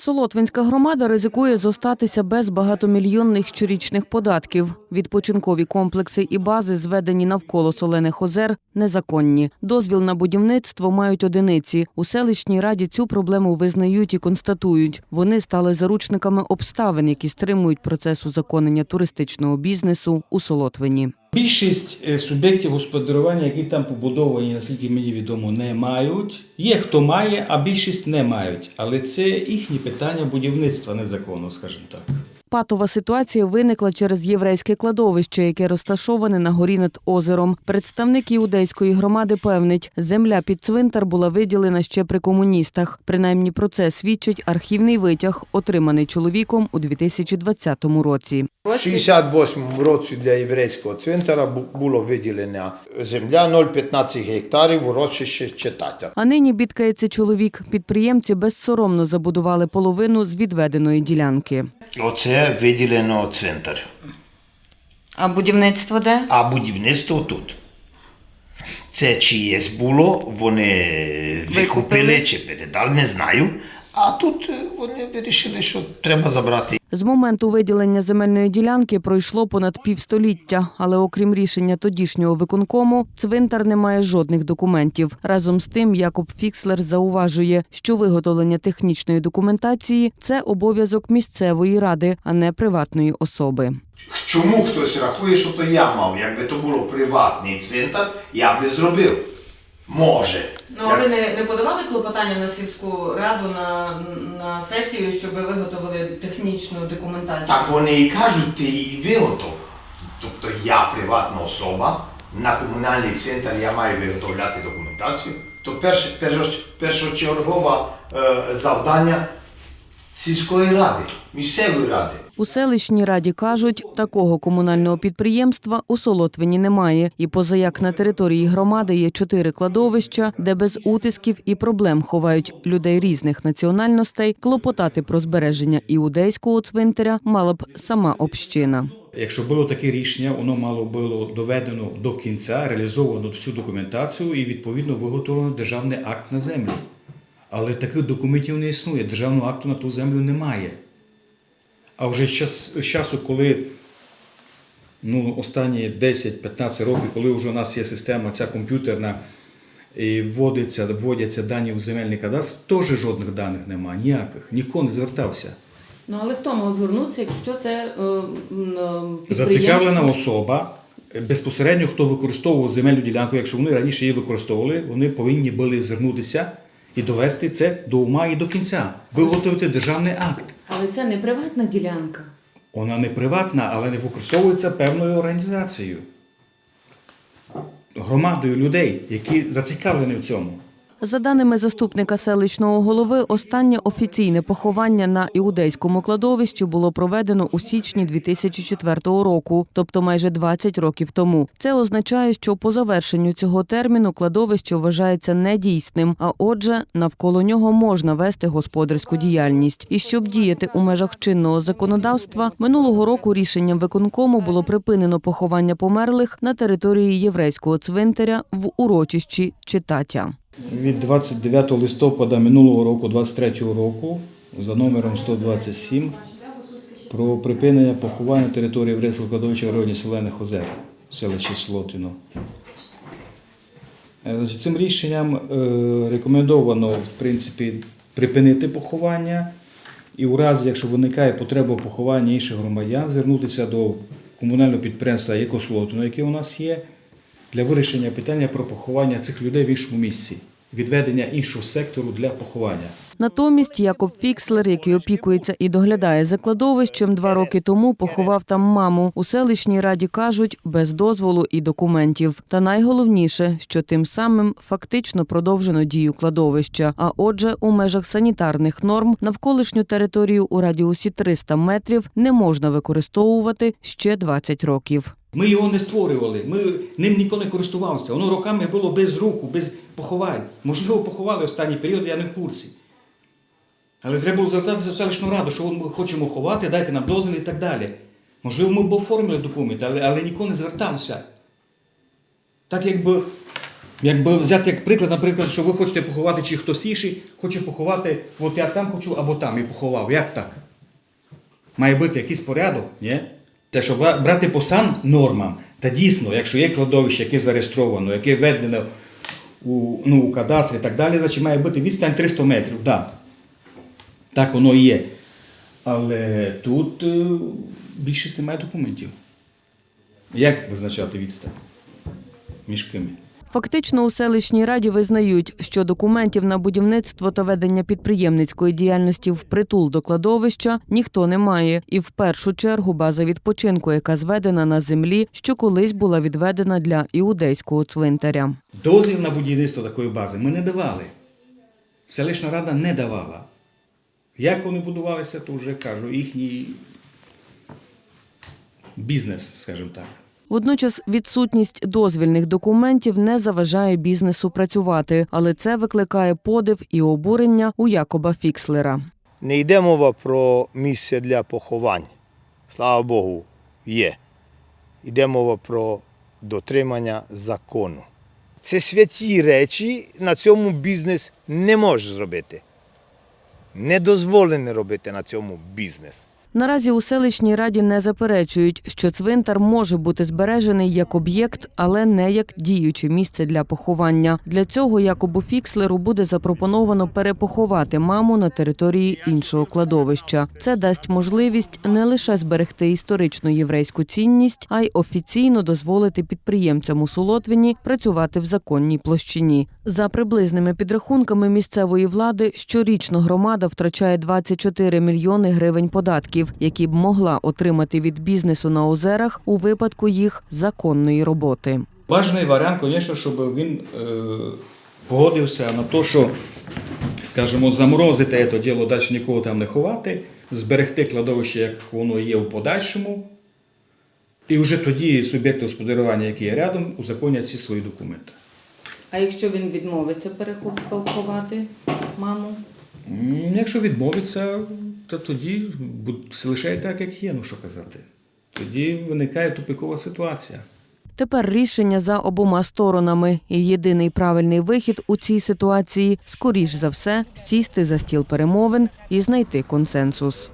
Солотвинська громада ризикує зостатися без багатомільйонних щорічних податків. Відпочинкові комплекси і бази, зведені навколо солених озер, незаконні. Дозвіл на будівництво мають одиниці. У селищній раді цю проблему визнають і констатують. Вони стали заручниками обставин, які стримують процес узаконення туристичного бізнесу у Солотвині. Більшість е, суб'єктів господарювання, які там побудовані, наскільки мені відомо, не мають. Є хто має, а більшість не мають. Але це їхні питання будівництва незаконно, скажімо так. Патова ситуація виникла через єврейське кладовище, яке розташоване на горі над озером. Представник іудейської громади певнить, земля під цвинтар була виділена ще при комуністах. Принаймні про це свідчить архівний витяг, отриманий чоловіком у 2020 році. У 68 році для єврейського цвинтара було виділена земля 0,15 гектарів урочище читателя. А нині бідкається чоловік. Підприємці безсоромно забудували половину з відведеної ділянки. Оце виділено цвинтар. А будівництво де? А будівництво тут. Це чиєсь було, вони викупили чи передали, не знаю. А тут е, вони вирішили, що треба забрати. З моменту виділення земельної ділянки пройшло понад півстоліття, але окрім рішення тодішнього виконкому, цвинтар не має жодних документів. Разом з тим, Якоб Фікслер зауважує, що виготовлення технічної документації це обов'язок місцевої ради, а не приватної особи. Чому хтось рахує, що то я мав? Якби то було приватний цвинтар, я би зробив. Може. Ну а ви не, не подавали клопотання на сільську раду на, на сесію, щоб виготовили технічну документацію? Так вони і кажуть, ти і виготов. Тобто я приватна особа, на комунальний центр я маю виготовляти документацію. То перше, перш- першочергове е, завдання сільської ради, місцевої ради. У селищній раді кажуть, такого комунального підприємства у Солотвині немає. І поза як на території громади є чотири кладовища, де без утисків і проблем ховають людей різних національностей, клопотати про збереження іудейського цвинтаря мала б сама община. Якщо було таке рішення, воно мало було доведено до кінця, реалізовано всю документацію і відповідно виготовлено державний акт на землю. Але таких документів не існує. Державного акту на ту землю немає. А вже з часу, коли ну, останні 10-15 років, коли вже у нас є система ця комп'ютерна, і вводиться, вводяться дані у земельний кадастр, теж жодних даних немає, ніяких, ніхто не звертався. Ну але хто мав звернутися, якщо це е, Зацікавлена особа, безпосередньо хто використовував земельну ділянку, якщо вони раніше її використовували, вони повинні були звернутися і довести це до ума і до кінця, виготовити державний акт. Але це не приватна ділянка. Вона не приватна, але не використовується певною організацією, громадою людей, які зацікавлені в цьому. За даними заступника селищного голови, останнє офіційне поховання на іудейському кладовищі було проведено у січні 2004 року, тобто майже 20 років тому. Це означає, що по завершенню цього терміну кладовище вважається недійсним, а отже, навколо нього можна вести господарську діяльність. І щоб діяти у межах чинного законодавства, минулого року рішенням виконкому було припинено поховання померлих на території єврейського цвинтаря в урочищі Читатя. Від 29 листопада минулого року, 23 року, за номером 127, про припинення поховання території єврейського кладовища в районі Селених Озер, в селищі Слотино. Е, Цим рішенням е, рекомендовано в принципі, припинити поховання і у разі, якщо виникає потреба поховання інших громадян, звернутися до комунального підприємства «Екослотино», яке у нас є, для вирішення питання про поховання цих людей в іншому місці, відведення іншого сектору для поховання. Натомість Якоб Фікслер, який опікується і доглядає за кладовищем, два роки тому поховав там маму. У селищній раді кажуть без дозволу і документів. Та найголовніше, що тим самим фактично продовжено дію кладовища. А отже, у межах санітарних норм навколишню територію у радіусі 300 метрів не можна використовувати ще 20 років. Ми його не створювали, ми ним ніхто не користувався. Воно роками було без руху, без поховань. Можливо, поховали останній період, я не в курсі. Але треба було звертатися в селищну раду, що ми хочемо ховати, дайте нам дозвіл і так далі. Можливо, ми б оформили документи, але, але ніхто не звертався. Так якби Якби взяти як приклад, наприклад, що ви хочете поховати, чи хтось інший хоче поховати, от я там хочу або там і поховав. Як так? Має бути якийсь порядок, ні? Це щоб брати по сан нормам, та дійсно, якщо є кладовище, яке зареєстровано, яке введено у, ну, у кадастрі і так далі, значить має бути відстань 300 метрів. Да. Так воно і є. Але тут е, більшість немає документів. Як визначати відстань між кими? Фактично у селищній раді визнають, що документів на будівництво та ведення підприємницької діяльності впритул до кладовища ніхто не має, і в першу чергу база відпочинку, яка зведена на землі, що колись була відведена для іудейського цвинтаря. Дозвіл на будівництво такої бази ми не давали. Селищна рада не давала. Як вони будувалися, то вже кажу, їхній бізнес, скажімо так. Водночас відсутність дозвільних документів не заважає бізнесу працювати, але це викликає подив і обурення у Якоба Фікслера. Не йде мова про місце для поховань. Слава Богу, є. Йде мова про дотримання закону. Це святі речі, на цьому бізнес не може зробити. Не дозволено робити на цьому бізнес. Наразі у селищній раді не заперечують, що цвинтар може бути збережений як об'єкт, але не як діюче місце для поховання. Для цього Якобу Фікслеру буде запропоновано перепоховати маму на території іншого кладовища. Це дасть можливість не лише зберегти історичну єврейську цінність, а й офіційно дозволити підприємцям у Солотвіні працювати в законній площині. За приблизними підрахунками місцевої влади, щорічно громада втрачає 24 мільйони гривень податків, які б могла отримати від бізнесу на озерах у випадку їх законної роботи. Бажаний варіант, звісно, щоб він е, погодився на те, що, скажімо, заморозити це діло, далі нікого там не ховати, зберегти кладовище, як воно є в подальшому. І вже тоді суб'єкти господарювання, які є рядом, узаконять всі свої документи. А якщо він відмовиться переховати маму? Якщо відмовиться, то тоді все лише так, як є, ну що казати. Тоді виникає тупикова ситуація. Тепер рішення за обома сторонами, і єдиний правильний вихід у цій ситуації скоріш за все сісти за стіл перемовин і знайти консенсус.